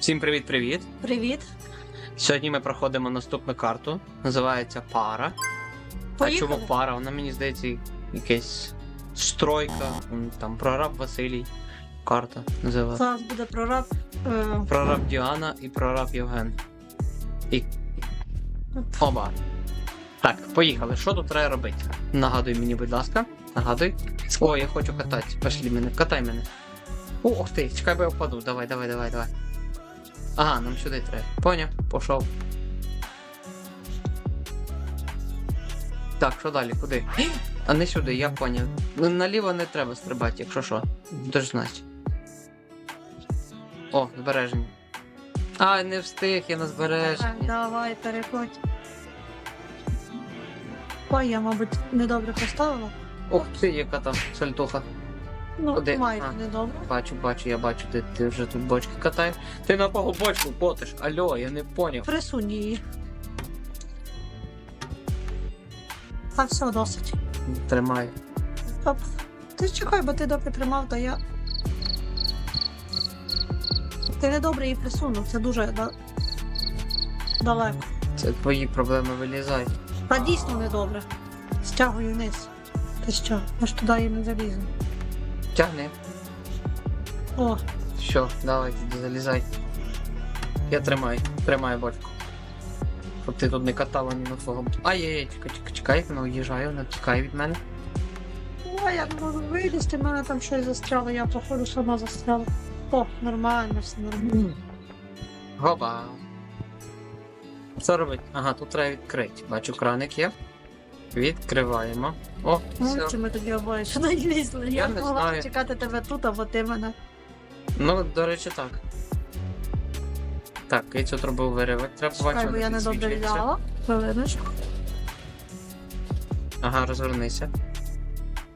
Всім привіт-привіт! Привіт. Сьогодні ми проходимо наступну карту. Називається Пара. А чому пара? Вона мені здається якась стройка, там прораб Василій. Карта називається. Зараз буде прораб. Е, Прораб Діана і прораб Євген. І. Оба. Так, поїхали. Що тут треба робити? Нагадуй мені, будь ласка. Нагадуй. О, я хочу катати. Пошлі мене, катай мене. О, ух ти, чекай, бо я впаду. Давай, давай, давай, давай. Ага, нам сюди треба. Поняв, пішов. Так, що далі? Куди? А не сюди, я поняв. Ну, Наліво не треба стрибати, якщо що. Будеш знати. О, збереження. А, не встиг, я на збереженні. давай, переходь. Ой, я, мабуть, недобре поставила. Ух ти, яка там сальтуха. Ну, Куди? майже А. недобре. Бачу, бачу, я бачу, ти, ти вже тут бочки катаєш. Ти на кого бочку потиш? Алло, я не поняв. Присунь її. А все, досить. Тримай. Оп. Ти чекай, бо ти добре тримав, то я. Ти недобре її присунув, це дуже да... далеко. Це твої проблеми вилізай. Та дійсно недобре. Стягую вниз. Ти що? Аж туди її не залізу. Тягни. О, Все, давай, залізай. Я тримаю, тримаю бочку. Щоб ти тут не катала ні на свого. Ай-яй-яй, чекай, чекай, чекай, вона уїжджає, вона тікає від мене. О, я не можу вилізти, в мене там щось застряло, я походу сама застряла. О, нормально, все нормально. Гоба. Що робить? Ага, тут треба відкрити. Бачу, краник є. Відкриваємо. О, Ну, все. чи ми тоді обоє сюди лізли? Я Я, не могла знаю. чекати тебе тут, або ти мене. Ну, до речі, так. Так, і цю трубу виривати. Треба Чекай, бо я не добре взяла. Хвилиночку. Ага, розвернися.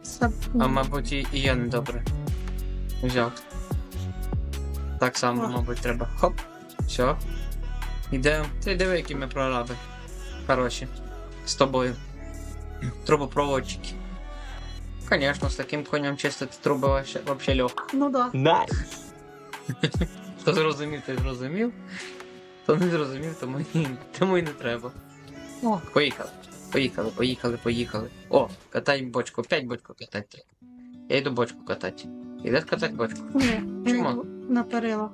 Це... А мабуть, і, і я недобре. Взяв. Так само, О. мабуть, треба. Хоп. Все. Йдемо. Ти диви, які ми прораби. Хороші. З тобою. Трубопроводчики. Конечно, з таким конем чистити труби вообще, вообще легко. Ну да. Найс! Хто зрозумів, той зрозумів. Хто не зрозумів, тому, ні- тому і не треба. О, Поїхали. Поїхали, поїхали, поїхали. О, катай бочку, п'ять бочку катати треба. Я йду бочку катати. Ідеш катати бочку. ні. Чому? йду На перила.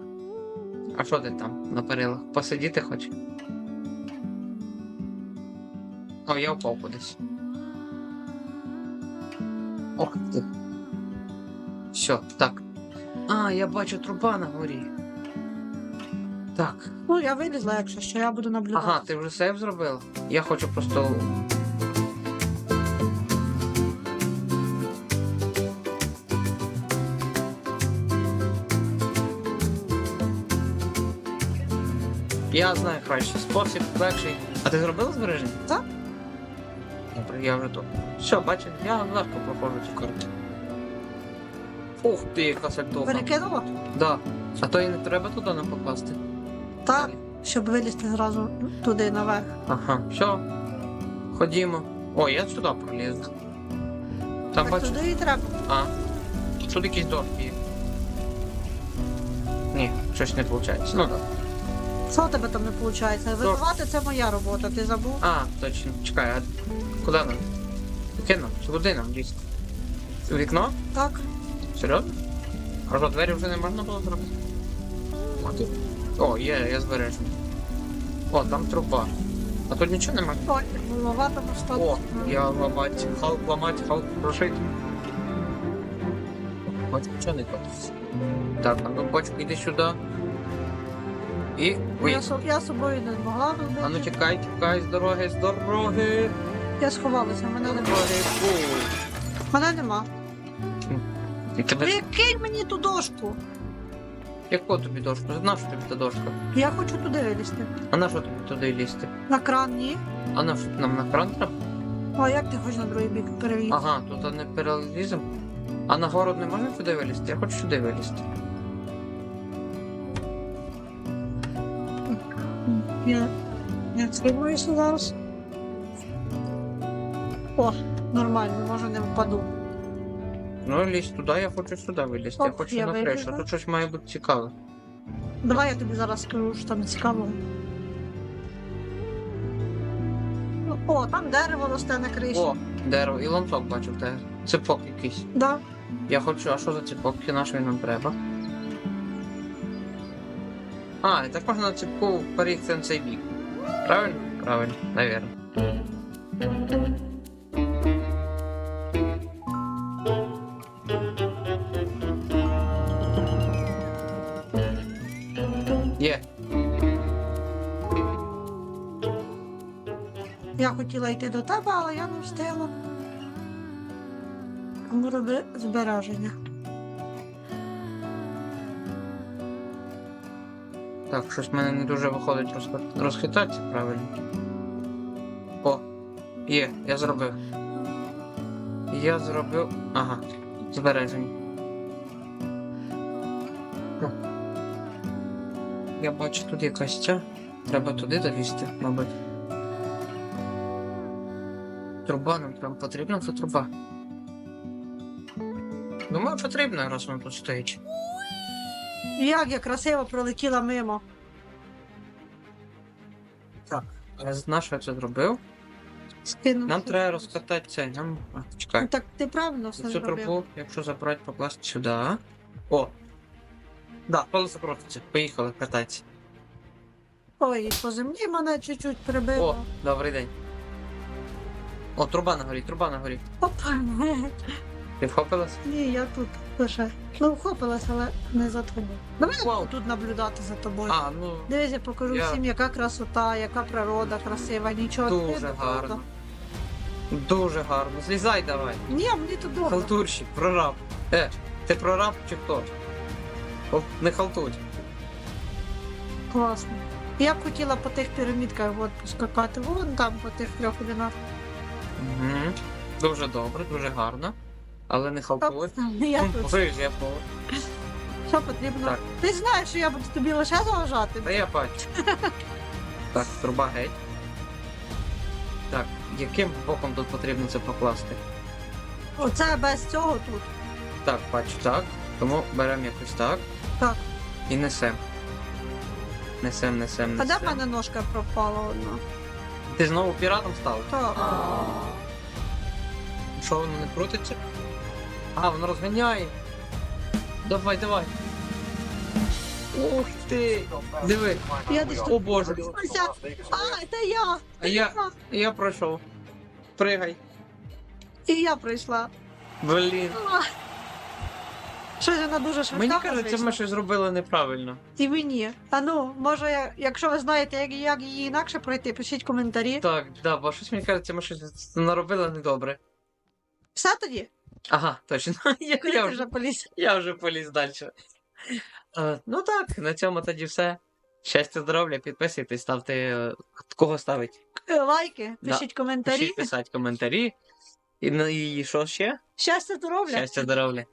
А що ти там на перилах? Посидіти хоч? О, я впав кудись. Ох ти. Все, так. А, я бачу труба на горі. Так. Ну, я вилізла, якщо що, я буду наблюдати. Ага, ти вже сейв зробила? Я хочу просто. Я знаю кращий спосіб, легший. А ти зробила збереження? Так. Я вже тут. Все, бачиш, я легко проходжу цю карту. Ух ти, яка сальтоха. Перекинула? Да. А то і не треба туди нам покласти. Так, щоб вилізти зразу туди наверх. Ага, все. Ходімо. О, я сюди пролізу. Там бачу. туди і треба. А. Тут якісь дошки є. Ні, щось не виходить. Ну так. Що у тебе там не виходить? Вибивати це моя робота, ти забув? А, точно. Чекай, а куди нам? Яке нам? Куди нам? У вікно? Так. Серйозно? А що, двері вже не можна було зробити? Ух ти. О, є, я збережений. О, там труба. А тут нічого немає. Ой, голова що. О, я ламать, халк ламать, халк прошить. Бачу, нічого не котиться. Так, а ну бачу, іди сюди. І. Ой, Я, со- я собою не змогла робити. а ну тікай, тікай з дороги, з дороги. Я сховалася, мене нема. Мене нема. І тебе... Ви мені ту дошку. Яку тобі дошку? На що тобі та дошка? Я хочу туди вилізти. А на що тобі туди лізти? На кран ні. А на що нам на кран треба? А як ти хочеш на другий бік перевізти? Ага, тут не переліземо. А на город не можна сюди вилізти? Я хочу сюди вилізти. Я, я стримуюся зараз. О, нормально, може не впаду. Ну, лізь туди, я хочу сюди вилізти. я Оп, хочу я на вилізла. Тут щось має бути цікаве. Давай я тобі зараз скажу, що там цікаво. Ну, О, там дерево росте на криші. О, дерево, і ланцок бачу в тебе. Ципок якийсь. Да. Я хочу, а що за ципок? І на що він нам треба? А, і так можна на ципку перейти на цей бік. Правильно? Правильно, навірно. Я хотіла йти до тебе, але я не встигла. Тому роби збереження. Так, щось в мене не дуже виходить розхи- розхитатися правильно. О, є, я зробив. Я зробив. Ага, збереження. Я бачу тут якась ця. Треба туди долізти, мабуть. Труба нам прям потрібна, це труба. Думаю, потрібно, раз вона тут стоїть. Як я красиво пролетіла мимо. Я знаю, що я це зробив. Скинув. Нам треба розкатати це. Нам. А, чекай. Ну, Так ти правильно все Цю зробив. трубу, якщо забрати, покласти сюди. О! Да, колесо крутиться. Поїхали кататися. Ой, і по землі мене чуть-чуть прибило. О, добрий день. О, труба на горі, труба на горі. Опа. Ти вхопилась? Ні, я тут лише. Ну, вхопилась, але не за тобою. Давай я Вау. буду тут наблюдати за тобою. А, ну Дивись, я покажу Я- всім, яка красота, яка природа красива, нічого не дуже видно, гарно. правда? Дуже гарно. Злізай давай. Ні, мені тут добре. Халтурщик, прораб. Е, ти прораб чи хто? О, не халтурь. Класно. Я б хотіла по тих пірамідках от поскакати, вон там по тих трьох одинах. Угу. Дуже добре, дуже гарно. Але не халтурь. Я тут. Я. Що потрібно? Так. Ти знаєш, що я буду тобі лише заважати? Та я бачу. Так, труба геть. Так, яким боком тут потрібно це покласти? Оце без цього тут. Так, бачу, так. Тому беремо якось так. Так. І несем. Несем, несем, А де в мене ножка пропала одна? Ти знову піратом став? Так. Що воно не крутиться? А, воно розганяє. Давай, давай. Ух ти! Диви. Я десь О боже. Ася. А, це я! А я, я пройшов. Пригай. І я прийшла. Блін. А. Щось вона дуже швидка. Мені кажеться, ми щось зробили неправильно. І мені. А ну, може, я- якщо ви знаєте, як, як її інакше пройти, пишіть коментарі. Так, да, бо щось мені кажеться, ми щось наробили недобре. Все тоді? Ага, точно. Я, я, ти вже, вже поліз? я вже поліз далі. Е, ну так, на цьому тоді все. Щастя, здоров'я, підписуйтесь, ставте. е, Кого ставить? Е, Лайки, Да. пишіть коментарі. Пишіть, писати коментарі. І, ну, і що ще? Щастя, здоров'я. Щастя, здоров'я.